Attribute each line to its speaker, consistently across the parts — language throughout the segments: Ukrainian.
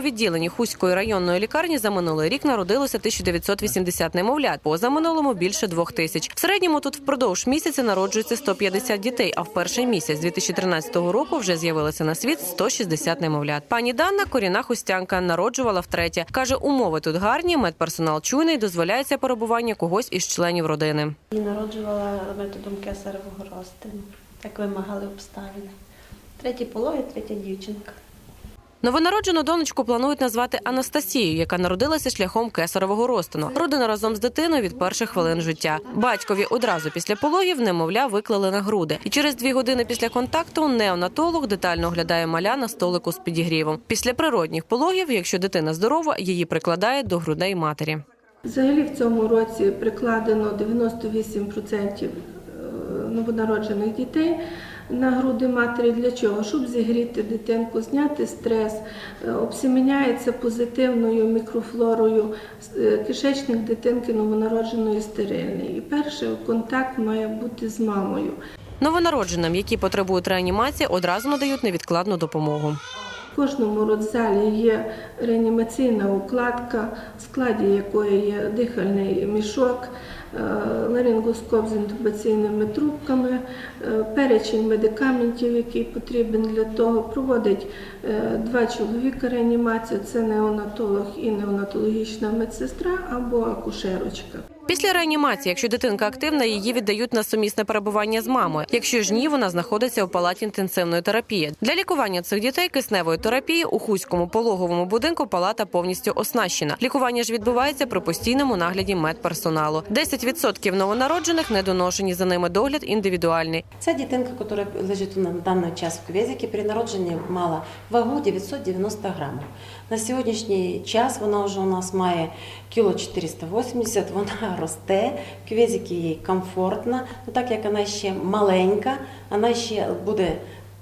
Speaker 1: відділенні Хуської районної лікарні за минулий рік народилося 1980 немовлят. Поза минулому більше двох тисяч. В середньому тут впродовж місяця народжується 150 дітей. А в перший місяць 2013 року вже з'явилося на світ 160 немовлят. Пані Дана корінна хустянка народжувала втретє. каже, умови тут гарні, медперсонал чуйний, дозволяється перебування когось із членів родини.
Speaker 2: І народжувала методом кесаревого розтину, як вимагали обставини. Треті пологи, третя дівчинка.
Speaker 1: Новонароджену донечку планують назвати Анастасією, яка народилася шляхом кесарового розтину. Родина разом з дитиною від перших хвилин життя. Батькові одразу після пологів немовля виклали на груди. І через дві години після контакту неонатолог детально оглядає маля на столику з підігрівом. Після природних пологів, якщо дитина здорова, її прикладає до грудей матері.
Speaker 3: Взагалі в цьому році прикладено 98% е, новонароджених дітей на груди матері. Для чого? Щоб зігріти дитинку, зняти стрес, е, обсеміняється позитивною мікрофлорою е, кишечник дитинки новонародженої стерильний. І перший контакт має бути з мамою.
Speaker 1: Новонародженим, які потребують реанімації, одразу надають невідкладну допомогу.
Speaker 3: В кожному родзалі є реанімаційна укладка, в складі якої є дихальний мішок, ларингоскоп з інтубаційними трубками, е, перечень медикаментів, який потрібен для того. Проводить е, два чоловіка реанімація: Це неонатолог і неонатологічна медсестра або акушерочка.
Speaker 1: Після реанімації, якщо дитинка активна, її віддають на сумісне перебування з мамою. Якщо ж ні, вона знаходиться у палаті інтенсивної терапії. Для лікування цих дітей кисневої терапії у хуському пологовому будинку палата повністю оснащена. Лікування ж відбувається при постійному нагляді медперсоналу. 10% новонароджених недоношені за ними догляд індивідуальний.
Speaker 4: Ця дитинка, яка лежить на даний час в кювезикі, при народженні мала вагу 990 грамів. На сьогоднішній час вона вже у нас має кіло 480, вона росте, в кювезикі їй комфортно, ну так як вона ще маленька, вона ще буде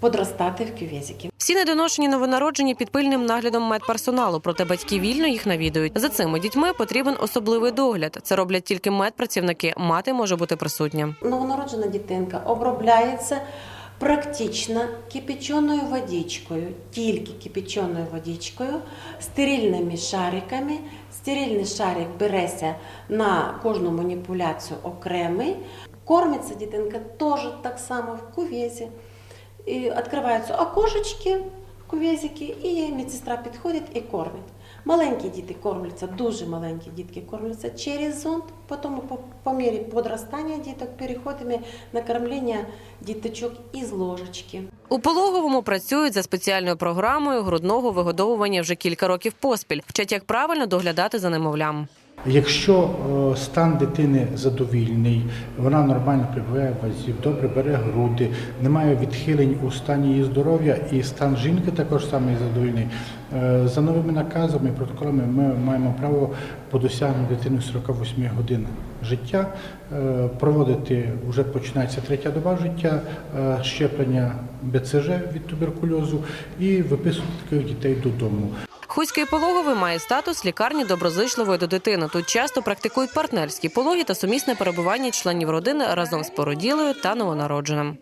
Speaker 4: подростати в кювезикі.
Speaker 1: Всі недоношені новонароджені під пильним наглядом медперсоналу, проте батьки вільно їх навідують. За цими дітьми потрібен особливий догляд. Це роблять тільки медпрацівники. Мати може бути присутня.
Speaker 4: Новонароджена дитинка обробляється практично кипяченою водичкою, тільки кипяченою водичкою, стерильними шариками. Стерильний шарик береться на кожну маніпуляцію окремий. Кормиться дитинка теж так само в кувезі. І відкриваються окошечки в і медсестра підходить і кормить. Маленькі діти кормляться, дуже маленькі дітки кормляться через зонд, потім по, по мірі подростання діток переходимо на кормлення діточок із ложечки.
Speaker 1: У пологовому працюють за спеціальною програмою грудного вигодовування вже кілька років поспіль. Вчать, як правильно доглядати за немовлям.
Speaker 5: Якщо е, стан дитини задовільний, вона нормально прибуває в вазі, добре бере груди, немає відхилень у стані її здоров'я, і стан жінки також самий задовільний. е, За новими наказами і протоколами ми маємо право по досягненню дитини 48 годин життя е, проводити вже починається третя доба життя, щеплення БЦЖ від туберкульозу і виписувати таких дітей додому.
Speaker 1: Хуський пологовий має статус лікарні доброзичливої до дитини. Тут часто практикують партнерські пологи та сумісне перебування членів родини разом з породілою та новонародженим.